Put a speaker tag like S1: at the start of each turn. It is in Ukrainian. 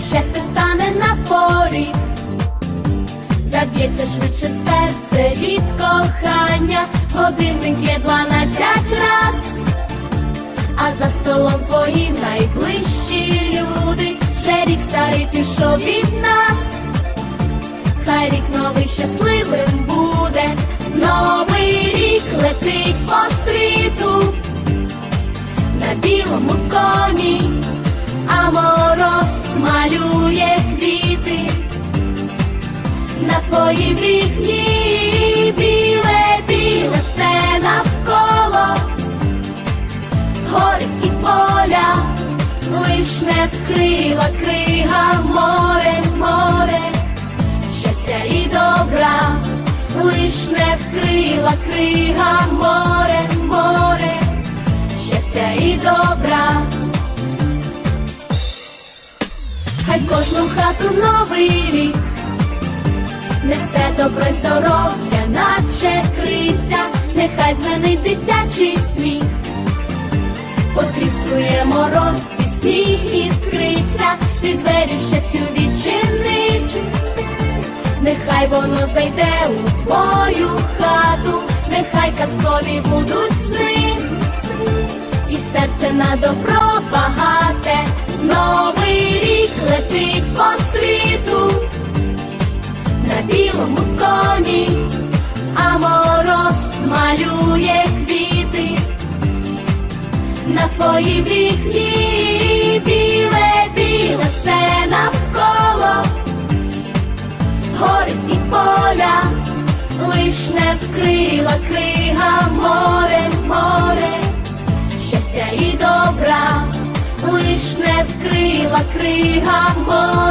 S1: щастя стане на порі, заб'ється швидше серце від кохання, годинник є дванадцять раз, а за столом твої найближчі люди, вже рік старий пішов від нас, хай рік новий щасливим буде, новий рік летить по на твоїм вікні, біле, біле все навколо, гори і поля, лиш не вкрила крига море, море, щастя і добра, лиш не вкрила крига море, море. Щастя і добра. Хай кожну хату новий рік, несе добро й здоров'я, наче криця, нехай дзвенить дитячий сміх, потріскує мороз і сніг іскриця, ти двері щастю відчинить, нехай воно зайде у твою хату, нехай казкові будуть сни. І серце на добро багате, новий рік летить по світу, твоїм вікні, біле, біле все навколо, гори і поля, лиш не вкрила крига море, море. Щастя і добра, лиш не вкрила крига море,